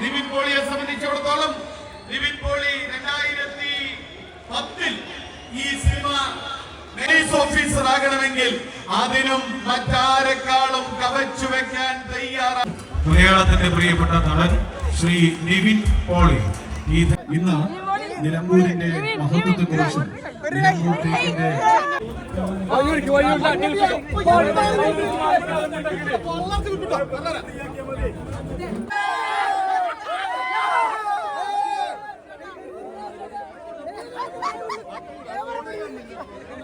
നിവിൻ പോളിയെ സംബന്ധിച്ചിടത്തോളം നിവിൻ പോളി രണ്ടായിരത്തി പത്തിൽ ഈ സിനിമ പോലീസ് ഓഫീസർ ആകണമെങ്കിൽ അതിനും മറ്റാരെക്കാളും കവച്ചു വെക്കാൻ തയ്യാറാണ് മലയാളത്തിന്റെ പ്രിയപ്പെട്ട നടൻ ശ്രീ നിവിൻ പോളി. ഈ ഇന്ന് നിലമ്പൂരിന്റെ മഹത്വത്തെക്കുറിച്ചും നിലമ്പൂർ തേക്കിന്റെ Yeah.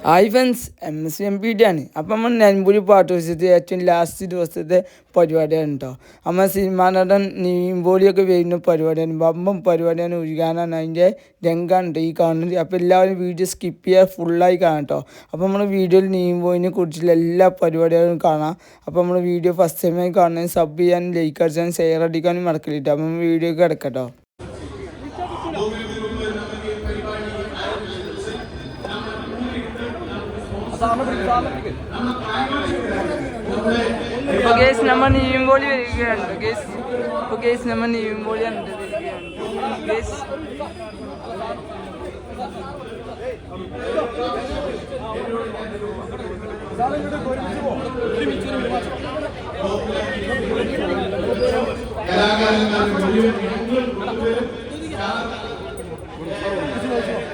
Hi friends M S M P T ആണ്. അപ്പം നമ്മൾ നെൻപൂരി പാട്ട് വെച്ചിട്ട് ഏറ്റവും ലാസ്റ്റ് ദിവസത്തെ പരിപാടിയാണ് കേട്ടോ നമ്മൾ സിനിമാ നടൻ നീമ്പോളിയൊക്കെ വരുന്ന പരിപാടിയാണ്. ബമ്പം പരിപാടിയാണ് ഒഴുകാനാണ് അതിന്റെ രംഗാണ് ഈ കാണുന്നത്. അപ്പോൾ എല്ലാവരും വീഡിയോ സ്കിപ്പ് ചെയ്യാൻ ഫുള്ളായി കാണാം കേട്ടോ അപ്പോൾ നമ്മൾ വീഡിയോയിൽ നീമ്പോയിനെ കുറിച്ചുള്ള എല്ലാ പരിപാടികളും കാണാം. അപ്പോൾ നമ്മൾ വീഡിയോ ഫസ്റ്റ് ടൈമായി കാണുന്നത് സബ് ചെയ്യാനും ലൈക്ക് അടിച്ചാനും ഷെയർ അടിക്കാനും മറക്കില്ല കേട്ടോ അപ്പം വീഡിയോ കിടക്കട്ടോ ഇപ്പൊ കേസ് നമ്മൾ നീയുമ്പോളി വരികയാണ് കേസ് ഇപ്പൊ കേസ് നമ്മൾ നീയുമ്പോളിയാണ് വരികയാണ് കേസ് ഇപ്പൊ കേസ്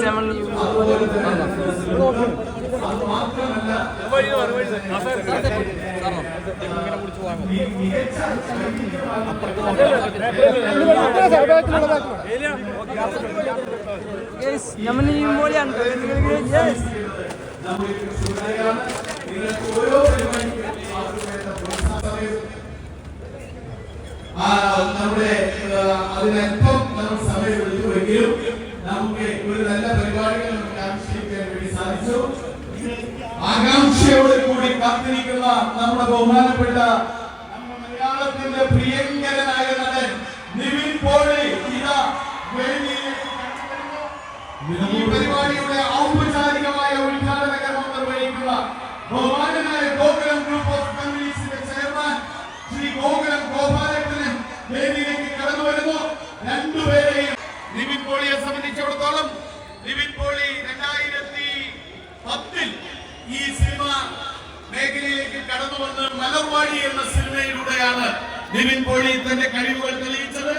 നമ്മൾ നമ്മൾ നീയുമ്പോളിയാണ് യെസ് ആ, നമ്മുടെ അതിനൽപ്പം നമ്മൾ സമയം എടുത്തുവെങ്കിലും നമുക്ക് ഒരു നല്ല പരിപാടികൾ നമുക്ക് ആവിഷ്കരിക്കാൻ വേണ്ടി സാധിച്ചു. ആകാംക്ഷയോട് കൂടി കാത്തിരിക്കുന്ന നമ്മുടെ ബഹുമാനപ്പെട്ട നമ്മുടെ മലയാളത്തിന്റെ പ്രിയങ്കരനായ നടൻ നിവിൻ പോളി ഇതാ വേദിയിലേക്ക് കടന്നുവരുന്നു. ഈ പരിപാടിയുടെ ഔപചാരികമായ ഉദ്ഘാടന കർമ്മം നിർവഹിക്കുക ബഹുമാനനായ ഗോകുലം ഗ്രൂപ്പ് ഓഫ് കമ്പനീസിന്റെ ചെയർമാൻ ശ്രീ ഗോകുലം ഗോപാലകൃഷ്ണൻ വേദിയിലേക്ക് കടന്നു വരുന്നു രണ്ടുപേരെയും നിവിൻ പോളിയെ സംബന്ധിച്ചിടത്തോളം നിവിൻ പോളി രണ്ടായിരത്തി പത്തിൽ ഈ സിനിമ മേഖലയിലേക്ക് കടന്നു വന്ന് മലർവാടി എന്ന സിനിമയിലൂടെയാണ് നിവിൻ പോളി തന്റെ കഴിവുകൾ തെളിയിച്ചത്.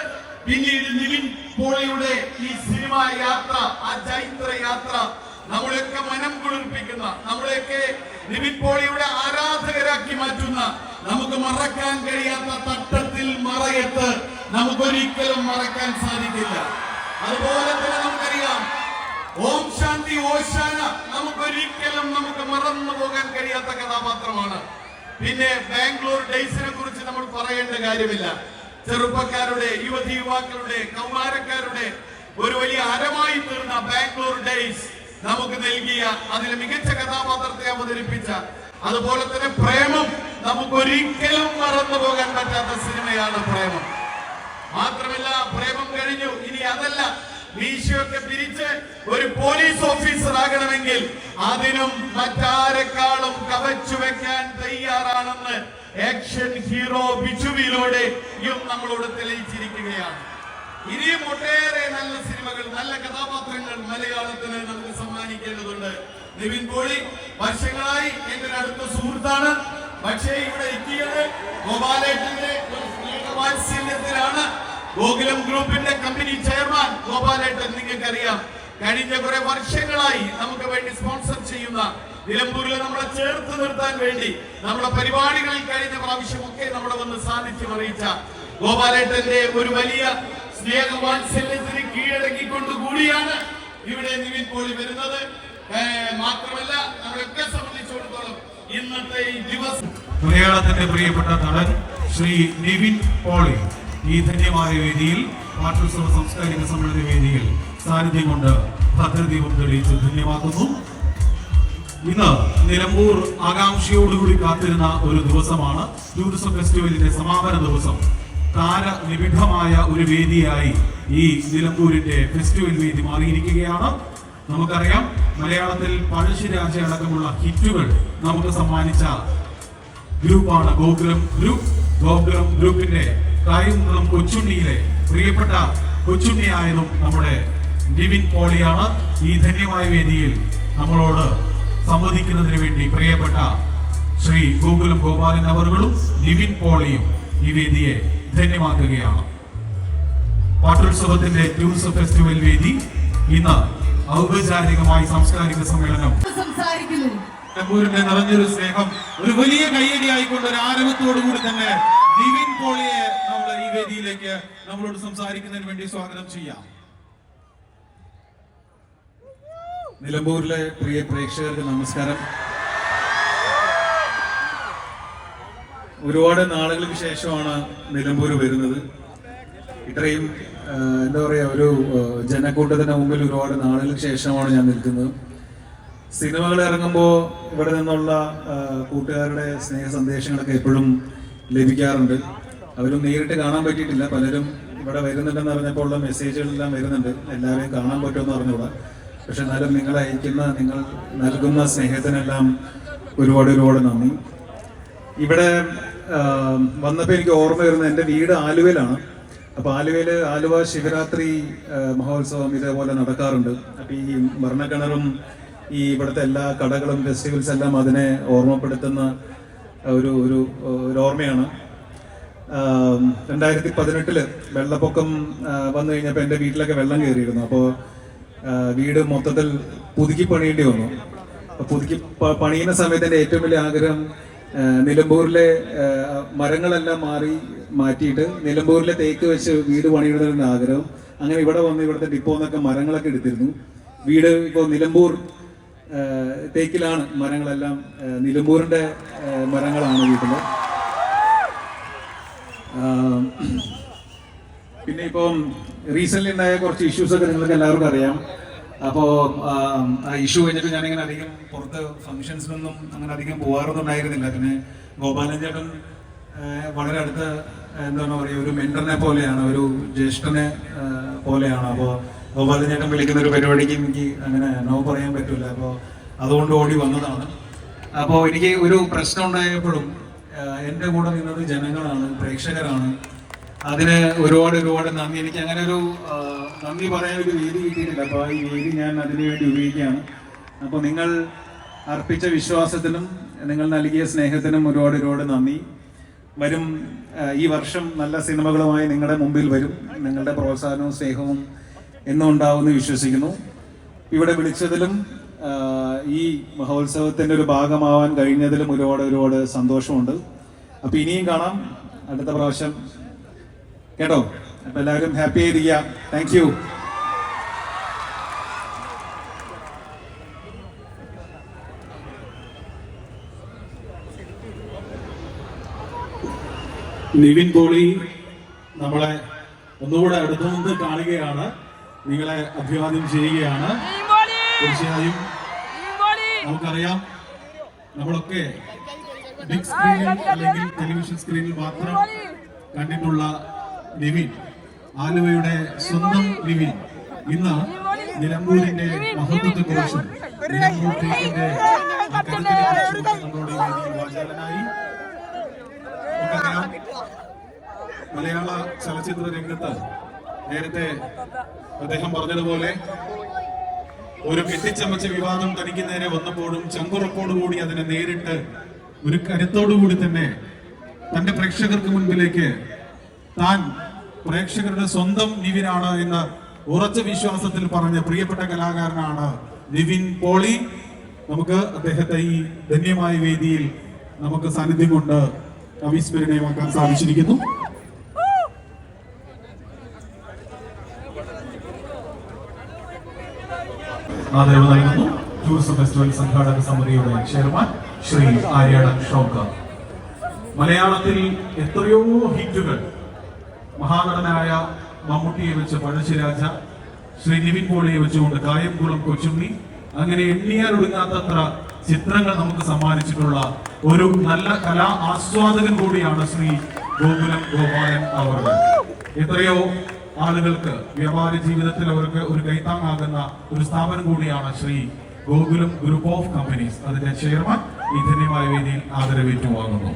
പിന്നീട് നിവിൻ പോളിയുടെ ഈ സിനിമാ യാത്ര ആ ചൈത്ര യാത്ര നമ്മളെയൊക്കെ മനം കുളിർപ്പിക്കുന്ന നമ്മളെയൊക്കെ നിവിൻ പോളിയുടെ ആരാധകരാക്കി മാറ്റുന്ന നമുക്ക് മറക്കാൻ കഴിയാത്ത തട്ടത്തിൽ മറയത്ത് നമുക്കൊരിക്കലും മറക്കാൻ സാധിക്കില്ല. അതുപോലെ തന്നെ നമുക്കറിയാം ഓം ശാന്തി ഓശാന നമുക്കൊരിക്കലും നമുക്ക് മറന്നു പോകാൻ കഴിയാത്ത കഥാപാത്രമാണ് പിന്നെ ബാംഗ്ലൂർ ഡേയ്സിനെ കുറിച്ച് നമ്മൾ പറയേണ്ട കാര്യമില്ല. ചെറുപ്പക്കാരുടെ യുവതി യുവാക്കളുടെ കൗമാരക്കാരുടെ ഒരു വലിയ അരമായി തീർന്ന ബാംഗ്ലൂർ ഡേയ്സ് നമുക്ക് നൽകിയ അതിലെ മികച്ച കഥാപാത്രത്തെ അവതരിപ്പിച്ച അതുപോലെ തന്നെ പ്രേമം നമുക്ക് ഒരിക്കലും മറന്നു പോകാൻ പറ്റാത്ത സിനിമയാണ് പ്രേമം. മാത്രമല്ല പ്രേമം കഴിഞ്ഞു. ഇനി അതല്ല മീശയൊക്കെ പിരിച്ച് ഒരു പോലീസ് ഓഫീസർ ആകണമെങ്കിൽ അതിനും മറ്റാരെക്കാളും കവച്ചു വെക്കാൻ തയ്യാറാണെന്ന് ആക്ഷൻ ഹീറോ ബിജുവിലൂടെ നമ്മളോട് തെളിയിച്ചിരിക്കുകയാണ്. ഇനിയും ഒട്ടേറെ നല്ല സിനിമകൾ നല്ല കഥാപാത്രങ്ങൾ മലയാളത്തിന് നമുക്ക് സമ്മാനിക്കേണ്ടതുണ്ട്. നിവിൻ പോളി വർഷങ്ങളായി എന്റെ അടുത്ത സുഹൃത്താണ്. പക്ഷേ ഇവിടെ എത്തിയത് ഗോപാലേട്ടന്റെ ഒരു സ്നേഹവാത്സല്യത്തിലാണ്. ഗോകുലം ഗ്രൂപ്പിന്റെ കമ്പനി ചെയർമാൻ ഗോപാലേട്ടൻ നിങ്ങൾക്കറിയാം. കഴിഞ്ഞ കുറെ വർഷങ്ങളായി നമുക്ക് വേണ്ടി സ്പോൺസർ ചെയ്യുന്ന നിലമ്പൂരിൽ നമ്മളെ ചേർത്ത് നിർത്താൻ വേണ്ടി നമ്മുടെ പരിപാടികളിൽ കഴിഞ്ഞ പ്രാവശ്യമൊക്കെ നമ്മളെ വന്ന് സാന്നിധ്യം അറിയിച്ച ഗോപാലേട്ടന്റെ ഒരു വലിയ സ്നേഹവാത്സല്യത്തിന് കീഴടക്കിക്കൊണ്ട് കൂടിയാണ് ഇവിടെ നിവിൻ പോളി വരുന്നത്. മാത്രമല്ല നമ്മളൊക്കെ സംബന്ധിച്ചിടത്തോളം ഇന്നത്തെ ഈ ദിവസം മലയാളത്തിന്റെ പ്രിയപ്പെട്ട നടൻ ശ്രീ നിവിൻ പോളി. ഈ ധന്യമായ വേദിയിൽ പാഠോത്സവ സാംസ്കാരിക സമ്മേളന വേദിയിൽ സാന്നിധ്യം കൊണ്ട് ഭദ്രദീപം തെളിയിച്ച് ധന്യമാക്കുന്നു. ഇന്ന് നിലമ്പൂർ ആകാംക്ഷയോടുകൂടി കാത്തിരുന്ന ഒരു ദിവസമാണ്. ടൂറിസം ഫെസ്റ്റിവലിന്റെ സമാപന ദിവസം. താരനിബിഡമായ ഒരു വേദിയായി ഈ നിലമ്പൂരിന്റെ ഫെസ്റ്റിവൽ വേദി മാറിയിരിക്കുകയാണ്. നമുക്കറിയാം മലയാളത്തിൽ പഴശ്ശിരാജ അടക്കമുള്ള ഹിറ്റുകൾ നമുക്ക് സമ്മാനിച്ച ഗ്രൂപ്പാണ് ഗോകുലം ഗ്രൂപ്പ്. ഗോകുലം ഗ്രൂപ്പിന്റെ കായംകുളം കൊച്ചുണ്ണിയിലെ പ്രിയപ്പെട്ട കൊച്ചുണ്ണിയായതും നമ്മുടെ ഡിവിൻ പോളിയാണ്. ഈ ധന്യമായ വേദിയിൽ നമ്മളോട് സംവദിക്കുന്നതിന് വേണ്ടി പ്രിയപ്പെട്ട ശ്രീ ഗോകുലം ഗോപാലൻ അവറുകളും ഡിവിൻ പോളിയും ഈ വേദിയെ ധന്യമാക്കുകയാണ്. പാട്ടോത്സവത്തിന്റെ ട്യൂസ് ഫെസ്റ്റിവൽ വേദി ഇന്ന് ഔപചാരികമായി സാംസ്കാരിക സമ്മേളനം. നിറഞ്ഞൊരു സ്നേഹം ഒരു വലിയ കയ്യടി ആയിക്കൊണ്ട് ഒരു ആരവത്തോടു കൂടി തന്നെ ഡിവിൻ പോളിയെ വേദിയിലേക്ക് നമ്മളോട് സംസാരിക്കുന്നതിന് വേണ്ടി സ്വാഗതം ചെയ്യാം. നിലമ്പൂരിലെ പ്രിയ പ്രേക്ഷകർക്ക് നമസ്കാരം. ഒരുപാട് നാളുകൾക്ക് ശേഷമാണ് നിലമ്പൂർ വരുന്നത്. ഇത്രയും എന്താ പറയാ ഒരു ജനക്കൂട്ടത്തിന്റെ ജനക്കൂട്ടത്തിന് മുമ്പിൽ ഒരുപാട് നാളുകൾക്ക് ശേഷമാണ് ഞാൻ നിൽക്കുന്നത്. സിനിമകൾ ഇറങ്ങുമ്പോൾ ഇവിടെ നിന്നുള്ള കൂട്ടുകാരുടെ സ്നേഹ സന്ദേശങ്ങളൊക്കെ എപ്പോഴും ലഭിക്കാറുണ്ട്. അവരും നേരിട്ട് കാണാൻ പറ്റിയിട്ടില്ല. പലരും ഇവിടെ വരുന്നുണ്ടെന്ന് അറിഞ്ഞപ്പോൾ ഉള്ള മെസ്സേജുകളെല്ലാം വരുന്നുണ്ട്. എല്ലാവരെയും കാണാൻ പറ്റുമെന്ന് അറിഞ്ഞുകൂടാ. പക്ഷെ എന്നാലും നിങ്ങൾ അയക്കുന്ന നിങ്ങൾ നൽകുന്ന സ്നേഹത്തിനെല്ലാം ഒരുപാട് ഒരുപാട് നന്ദി. ഇവിടെ വന്നപ്പോൾ എനിക്ക് ഓർമ്മ വരുന്നത് എന്റെ വീട് ആലുവയിലാണ്. അപ്പോൾ ആലുവയിൽ ആലുവ ശിവരാത്രി മഹോത്സവം ഇതേപോലെ നടക്കാറുണ്ട്. അപ്പോൾ ഈ ഭരണക്കിണറും ഈ ഇവിടുത്തെ എല്ലാ കടകളും ഫെസ്റ്റിവൽസ് എല്ലാം അതിനെ ഓർമ്മപ്പെടുത്തുന്ന ഒരു ഒരു ഓർമ്മയാണ്. രണ്ടായിരത്തി പതിനെട്ടിൽ വെള്ളപ്പൊക്കം വന്നു കഴിഞ്ഞപ്പോൾ എന്റെ വീട്ടിലൊക്കെ വെള്ളം കയറിയിരുന്നു. അപ്പോൾ വീട് മൊത്തത്തിൽ പുതുക്കി പണിയേണ്ടി വന്നു. പുതുക്കി പണിയുന്ന സമയത്ത് എന്റെ ഏറ്റവും വലിയ ആഗ്രഹം നിലമ്പൂരിലെ മരങ്ങളെല്ലാം മാറി മാറ്റിയിട്ട് നിലമ്പൂരിലെ തേക്ക് വെച്ച് വീട് പണിയിടുന്നതിന് ആഗ്രഹം. അങ്ങനെ ഇവിടെ വന്ന് ഇവിടുത്തെ ഡിപ്പോ എന്നൊക്കെ മരങ്ങളൊക്കെ എടുത്തിരുന്നു. വീട് ഇപ്പോൾ നിലമ്പൂർ തേക്കിലാണ് മരങ്ങളെല്ലാം നിലമ്പൂരിന്റെ മരങ്ങളാണ് വീട്ടിൽ പിന്നെ ഇപ്പം റീസെന്റ് ഉണ്ടായ കുറച്ച് ഇഷ്യൂസ് ഒക്കെ നിങ്ങൾക്ക് എല്ലാവർക്കും അറിയാം. അപ്പോ ആ ഇഷ്യൂ കഴിഞ്ഞിട്ട് ഞാനിങ്ങനെ അധികം പുറത്ത് ഫംഗ്ഷൻസിനൊന്നും അങ്ങനെ അധികം പോകാറൊന്നും ഉണ്ടായിരുന്നില്ല. പിന്നെ ഗോപാലൻ ചേട്ടൻ വളരെ അടുത്ത എന്താണ് പറയുക ഒരു മെന്ററിനെ പോലെയാണ് ഒരു ജ്യേഷ്ഠനെ പോലെയാണ്. അപ്പോ ഗോപാലൻ ചേട്ടൻ വിളിക്കുന്ന ഒരു പരിപാടിക്ക് എനിക്ക് അങ്ങനെ നോ പറയാൻ പറ്റില്ല അപ്പോ അതുകൊണ്ട് ഓടി വന്നതാണ്. അപ്പോ എനിക്ക് ഒരു പ്രശ്നം ഉണ്ടായപ്പോഴും എന്റെ കൂടെ നിന്നത് ജനങ്ങളാണ് പ്രേക്ഷകരാണ്. അതിന് ഒരുപാട് ഒരുപാട് നന്ദി. എനിക്ക് അങ്ങനെ ഒരു നന്ദി പറയാൻ ഒരു വേദി കിട്ടിയിട്ടില്ല. അപ്പോൾ ഈ വേദി ഞാൻ അതിനു വേണ്ടി ഉപയോഗിക്കുകയാണ്. അപ്പോൾ നിങ്ങൾ അർപ്പിച്ച വിശ്വാസത്തിനും നിങ്ങൾ നൽകിയ സ്നേഹത്തിനും ഒരുപാട് ഒരുപാട് നന്ദി. വരും ഈ വർഷം നല്ല സിനിമകളുമായി നിങ്ങളുടെ മുമ്പിൽ വരും. നിങ്ങളുടെ പ്രോത്സാഹനവും സ്നേഹവും എന്നും ഉണ്ടാവുമെന്ന് വിശ്വസിക്കുന്നു. ഇവിടെ വിളിച്ചതിലും ഈ മഹോത്സവത്തിന്റെ ഒരു ഭാഗമാവാൻ കഴിഞ്ഞതിലും ഒരുപാട് ഒരുപാട് സന്തോഷമുണ്ട്. അപ്പൊ ഇനിയും കാണാം. അടുത്ത പ്രാവശ്യം. കേട്ടോ? അപ്പൊ എല്ലാവരും ഹാപ്പി ആയിരിക്കുക. താങ്ക് യു നിവിൻ പോളി നമ്മളെ ഒന്നുകൂടെ അടുത്തുനിന്ന് കാണുകയാണ്. നിങ്ങളെ അഭിവാദ്യം ചെയ്യുകയാണ്. തീർച്ചയായും നമുക്കറിയാം നമ്മളൊക്കെ ബിഗ് സ്ക്രീനിൽ അല്ലെങ്കിൽ ടെലിവിഷൻ സ്ക്രീനിൽ മാത്രം കണ്ടിട്ടുള്ള നിവിൻ ആലുവയുടെ സ്വന്തം നിവിൻ. ഇന്ന് നിലമ്പൂരിന്റെ മഹത്വത്തെ കുറിച്ചും നിലമ്പൂർ വാചാലനായി മലയാള ചലച്ചിത്ര രംഗത്ത് നേരത്തെ അദ്ദേഹം പറഞ്ഞതുപോലെ ഒരു കെട്ടിച്ചമച്ച വിവാദം തനിക്ക് നേരെ വന്നപ്പോഴും ചങ്കുറപ്പോടുകൂടി അതിനെ നേരിട്ട് ഒരു കരുത്തോടുകൂടി തന്നെ തന്റെ പ്രേക്ഷകർക്ക് മുൻപിലേക്ക് താൻ പ്രേക്ഷകരുടെ സ്വന്തം നിവിനാണ് എന്ന് ഉറച്ച വിശ്വാസത്തിൽ പറഞ്ഞ പ്രിയപ്പെട്ട കലാകാരനാണ് നിവിൻ പോളി. നമുക്ക് അദ്ദേഹത്തെ ഈ ധന്യമായ വേദിയിൽ നമുക്ക് സാന്നിധ്യം കൊണ്ട് അവിസ്മരണീയമാക്കാൻ സാധിച്ചിരിക്കുന്നു. ആദരവ് നൽകുന്നു. ടൂറിസം ഫെസ്റ്റിവൽ സംഘാടക സമിതിയുടെ ചെയർമാൻ ശ്രീ ആര്യാടൻ ഷോക്ക മലയാളത്തിൽ എത്രയോ ഹിറ്റുകൾ മഹാനടനായ മമ്മൂട്ടിയെ വെച്ച് പഴശ്ശിരാജ ശ്രീ നിവിൻ പോളിയെ വെച്ചുകൊണ്ട് കായംകുളം കൊച്ചുണ്ണി അങ്ങനെ എണ്ണിയാൽ ഒടുങ്ങാത്തത്ര ചിത്രങ്ങൾ നമുക്ക് സമ്മാനിച്ചിട്ടുള്ള ഒരു നല്ല കലാ ആസ്വാദകൻ കൂടിയാണ് ശ്രീ ഗോകുലം ഗോപാലൻ അവർ എത്രയോ ആളുകൾക്ക് വ്യാപാര ജീവിതത്തിൽ അവർക്ക് ഒരു കൈത്താങ്ങാകുന്ന ഒരു സ്ഥാപനം കൂടിയാണ് Shri Gokulam group of companies അതിന്റെ ചെയർമാൻ ഈ ധന്യമായ വേദിയിൽ ആദരവേറ്റുവാങ്ങുന്നു.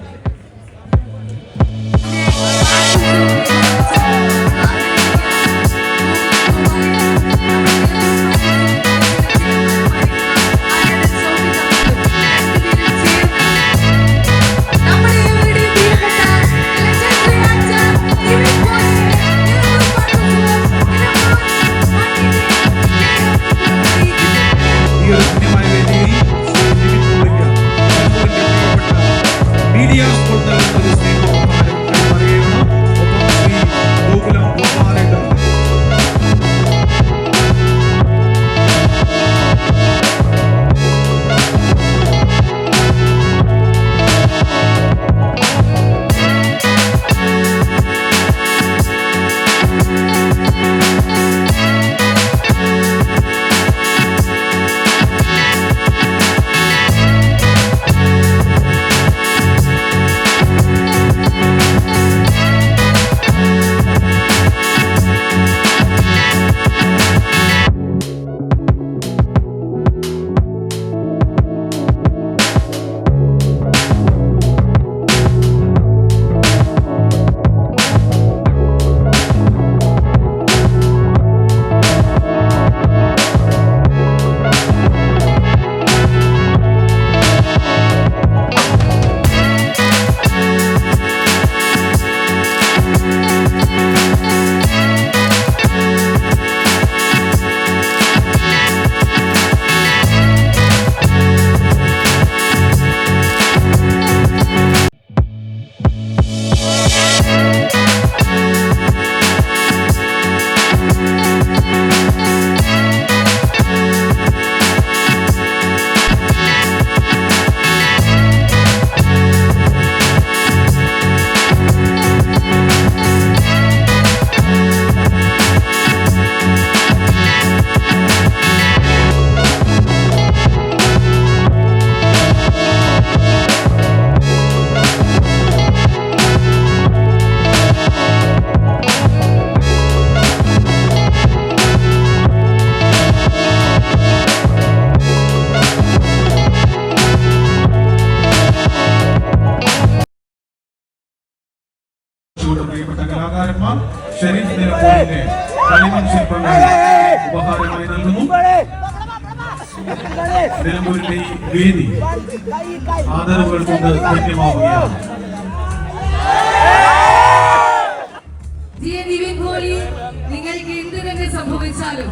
സംഭവിച്ചാലും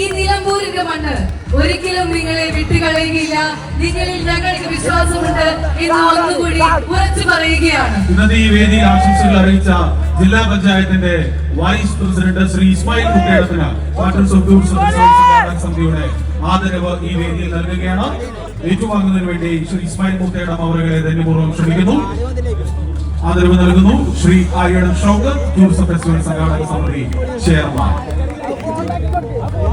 ഈ നിലമ്പൂരിന്റെ മണ്ണ് ഒരിക്കലും നിങ്ങളെ വിട്ടുകളയുകയില്ല. നിങ്ങളിൽ ഞങ്ങൾക്ക് വിശ്വാസമുണ്ട് എന്ന് ഒന്നുകൂടി ഉറച്ചു പറയുകയാണ്. ഇന്നത്തെ ഈ വേദിയിൽ ആശംസകൾ അറിയിച്ച ജില്ലാ പഞ്ചായത്തിന്റെ വൈസ് പ്രസിഡന്റ് ശ്രീ ഇസ്മായിൽ കുട്ടിയേടത്തിന് പാട്ടൻസ് ഓഫ് ആദരവ് ഈ വേദിയിൽ നൽകുകയാണ്. ഏറ്റുവാങ്ങുന്നതിന് വേണ്ടി ശ്രീ ഇസ്മായിൽ മുത്തേടം അവരെ ധന്യപൂർവം ക്ഷണിക്കുന്നു. ആദരവ് നൽകുന്നു ശ്രീ ആര്യടം ടൂറിസം ഫെസ്റ്റിവൽ സംഘാടക സമിതി ചെയർമാൻ.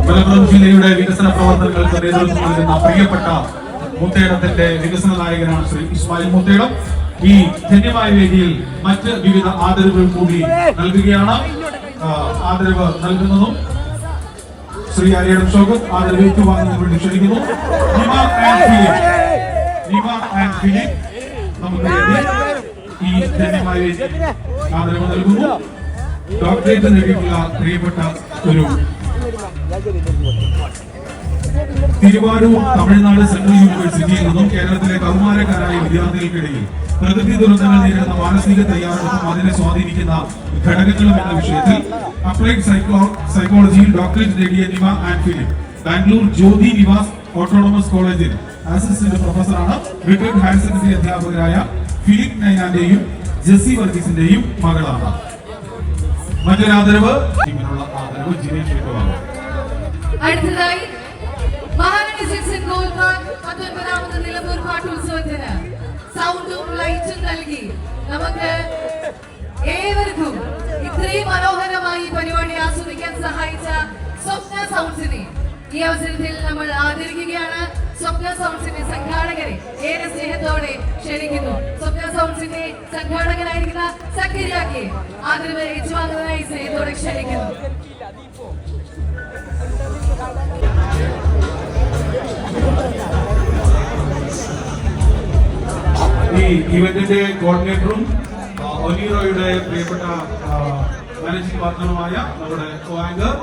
മലപ്പുറം ജില്ലയുടെ വികസന പ്രവർത്തനങ്ങൾക്ക് നേതൃത്വം നൽകുന്ന പ്രിയപ്പെട്ട മുത്തേടത്തിന്റെ വികസന നായകനാണ് ശ്രീ ഇസ്മായിൽ മുത്തേടം. ഈ ധന്യമായ വേദിയിൽ മറ്റ് വിവിധ ആദരവുകൾ കൂടി നൽകുകയാണ്. ആദരവ് നൽകുന്നതും ശ്രീ അരിയടം ഷോകത്ത് ആദരവ് ഏറ്റുവാങ്ങുന്നതിന് വേണ്ടി ക്ഷണിക്കുന്നു. ഈ ധന്യമായ ആദരവ് നൽകുന്നു. ഡോക്ടറേറ്റ് നേടിയിട്ടുള്ള പ്രിയപ്പെട്ട ഒരു തിരുവാരൂർ തമിഴ്നാട് സെൻട്രൽ യൂണിവേഴ്സിറ്റിയിൽ നിന്നും കേരളത്തിലെ കൗമാരക്കാരായ വിദ്യാർത്ഥികൾക്കിടയിൽ പ്രകൃതി ദുരന്തങ്ങൾ നേരിടുന്ന മാനസിക തയ്യാറെടുപ്പും അതിനെ സ്വാധീനിക്കുന്ന ഘടകങ്ങളും എന്ന വിഷയത്തിൽ അപ്ലൈഡ് സൈക്കോ സൈക്കോളജിയിൽ ഡോക്ടറേറ്റ് നേടിയ Nima and Philip Bangalore Jyoti Nivas autonomous കോളേജിൽ അസിസ്റ്റന്റ് പ്രൊഫസറാണ്. റിട്ടയർഡ് ഹയർ സെക്കൻഡറി അധ്യാപകരായ ഫിലിപ്പ് നൈനാന്റെയും ജെസ്സി വർഗീസിന്റെയും മകളാണ്. മറ്റൊരു ആദരവ് അടുത്തതായി മഹാനടി സിക്സൻ ഗോൾമാൻ പത്തൊൻപതാമത് നിലമ്പൂർ പാട്ടുത്സവത്തിന് സൗണ്ടും ലൈറ്റും നൽകി. നമുക്ക് ഏവർക്കും ഇത്രയും മനോഹരമായി പരിപാടി ആസ്വദിക്കാൻ സഹായിച്ച സ്വപ്ന സൗണ്ട്സിനെ ഈ അവസരത്തിൽ നമ്മൾ ആദരിക്കുകയാണ് സ്വപ്ന സൗണ്ട്സിന്റെ സംഘാടകരെ. ഏറെ സ്നേഹത്തോടെ ക്ഷണിക്കുന്നു. സ്വപ്ന സൗണ്ട്സിന്റെ സംഘാടകനായിരിക്കുന്ന സക്കരിയാക്കി ആദരവ് ഏറ്റുവാങ്ങുന്നതായി സ്നേഹത്തോടെ ക്ഷണിക്കുന്നു. ഈ ഇവന്റിന്റെ കോർഡിനേറ്ററും ഒനീറോയുടെ പ്രിയപ്പെട്ട മാനേജിംഗ് പാർട്ണറുമായ നമ്മുടെ ആങ്കർ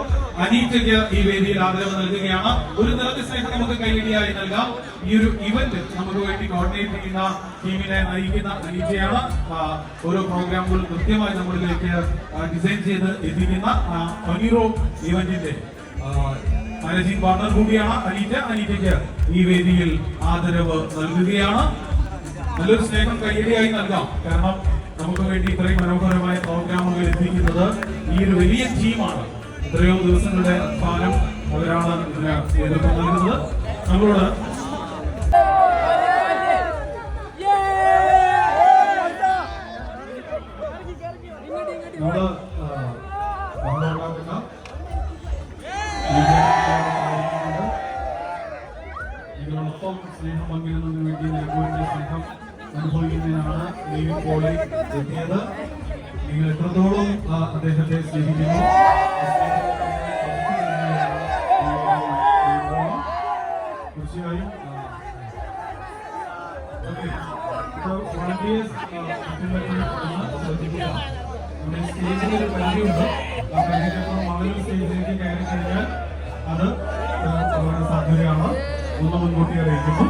അനീറ്റയ്ക്ക് ഈ വേദിയിൽ ആദരവ് നൽകുകയാണ്. ഒരു നിറഞ്ഞ സ്നേഹം നമുക്ക് കൈയടിയായി നൽകാം. ഈ ഒരു ഇവന്റ് നമുക്ക് വേണ്ടി കോർഡിനേറ്റ് ചെയ്യുന്ന ടീമിനെ നയിക്കുന്ന അനീറ്റയാണ് ഓരോ പ്രോഗ്രാമുകൾ കൃത്യമായി നമ്മളിലേക്ക് ഡിസൈൻ ചെയ്ത് എത്തിക്കുന്ന അനീറോ ഇവന്റിന്റെ മാനേജിംഗ് പാർട്ണർ കൂടിയാണ് അനീറ്റ അനീറ്റയ്ക്ക് ഈ വേദിയിൽ ആദരവ് നൽകുകയാണ്. നല്ലൊരു സ്നേഹം കൈയടിയായി നൽകാം. കാരണം നമുക്ക് വേണ്ടി ഇത്രയും മനോഹരമായ പ്രോഗ്രാമുകൾ എത്തിക്കുന്നത് ഈ ഒരു വലിയ ടീമാണ് എത്രയോ ദിവസങ്ങളുടെ അധ്വാനം അവരാണ് ഇതിന് നേതൃത്വം നൽകുന്നത് നമ്മളോട് നമ്മൾ സ്നേഹം പങ്കിടുന്നതിന് വേണ്ടി നിലമ്പൂരിന്റെ സ്നേഹം അനുഭവിക്കുന്നതിനാണ് നീവി പോളി എത്തിയത്. നിങ്ങൾ എത്രത്തോളം അദ്ദേഹത്തെ സ്നേഹിക്കുന്നു? നമ്മുടെ സ്റ്റേജിൽ ഒരു പരിധിയുണ്ട് ആ പരിധിക്കപ്പുറം ആളുകൾ സ്റ്റേജിലേക്ക് കയറി കഴിഞ്ഞാൽ അത് വളരെ സാധ്യതയാണ്? ഒന്ന് മുൻകൂട്ടി അറിയിക്കുന്നു.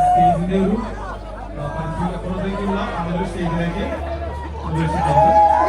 സ്റ്റേജിന്റെ ഒരു പരിധിക്കപ്പുറത്തേക്കുള്ള ആളുകൾ സ്റ്റേജിലേക്ക് പ്രവേശിക്കുന്നത്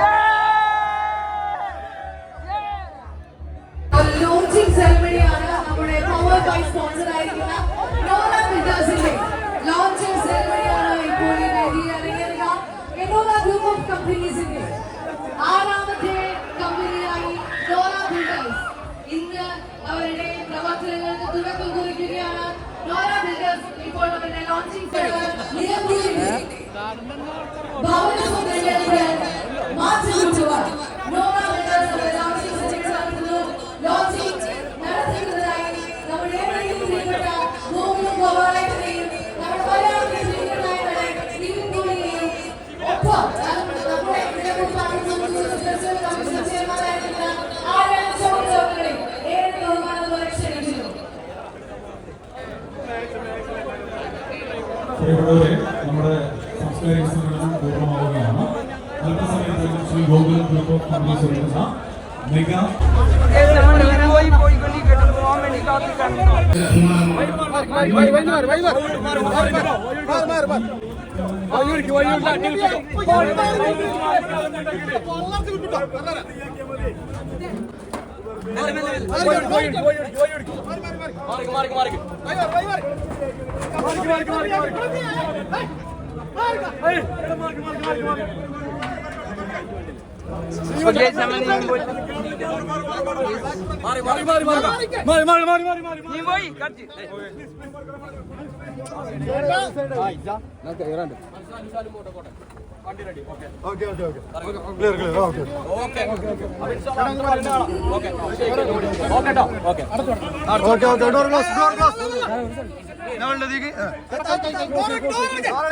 mark mark mark mark mark mark mark mark mark mark mark ഞങ്ങളുടെ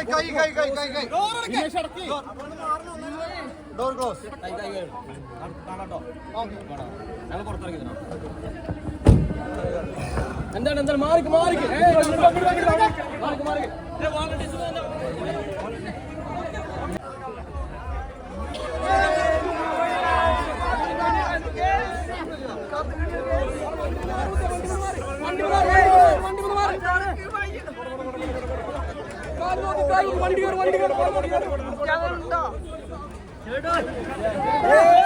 കൈ കൈ കൈ കൈ കൈ പോയി കറച്ച് എന്താണ് എന്താണ്? മാറിക്ക് മാറിക്ക്. മാറിക്ക് മാറിക്ക് വണ്ടി കയറി വണ്ടി കയറി വണ്ടി കയറി. Chơi đôi.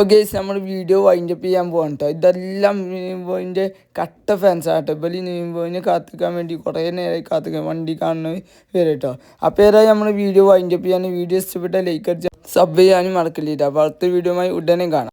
അപ്പോൾ ഗേസ് നമ്മൾ വീഡിയോ വൈൻഡപ്പ് ചെയ്യാൻ പോകണം കേട്ടോ ഇതെല്ലാം നീമ്പോയിന്റെ കട്ട ഫാൻസ് ആട്ടോ ഇപ്പോൾ ഈ നീമ്പോയിനെ കാത്തിക്കാൻ വേണ്ടി കുറേ നേരമായി കാത്തിക്കാൻ വണ്ടി കാണുന്നത് വരെ കേട്ടോ അപ്പോൾ ഏതായാലും നമ്മൾ വീഡിയോ വൈൻഡപ്പ് ചെയ്യാൻ വീഡിയോ ഇഷ്ടപ്പെട്ട ലൈക്ക് അടിച്ച് സബ് ചെയ്യാനും മറക്കില്ല അപ്പോൾ അടുത്ത വീഡിയോയുമായി ഉടനെ കാണാം.